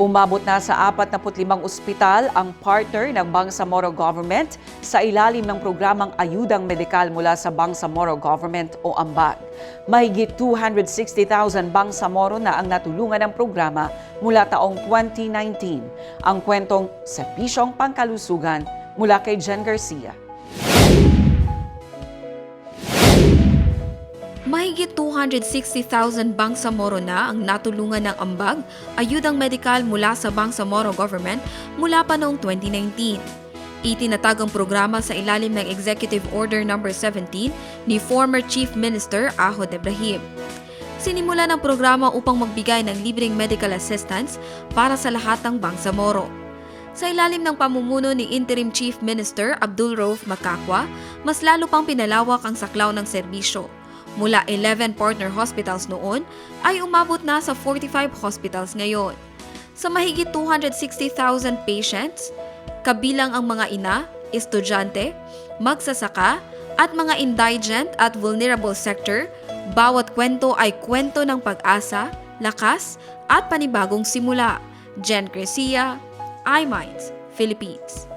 Umabot na sa 45 ospital ang partner ng Bangsamoro Government sa ilalim ng programang Ayudang Medikal mula sa Bangsamoro Government o AMBAG. Mahigit 260,000 Bangsamoro na ang natulungan ng programa mula taong 2019. Ang kwentong Serbisyong Pangkalusugan mula kay Jen Garcia. Mahigit 260,000 Bangsamoro na ang natulungan ng ambag, ayudang medikal mula sa Bangsamoro government mula pa noong 2019. Itinatag ang programa sa ilalim ng Executive Order No. 17 ni former Chief Minister Ahod Ibrahim. Sinimula ng programa upang magbigay ng libreng medical assistance para sa lahat ng Bangsamoro. Sa ilalim ng pamumuno ni Interim Chief Minister Abdul Rauf Makakwa, mas lalo pang pinalawak ang saklaw ng serbisyo. Mula 11 partner hospitals noon ay umabot na sa 45 hospitals ngayon. Sa mahigit 260,000 patients, kabilang ang mga ina, estudyante, magsasaka, at mga indigent at vulnerable sector, bawat kwento ay kwento ng pag-asa, lakas, at panibagong simula. Jen Garcia, iMinds, Philippines.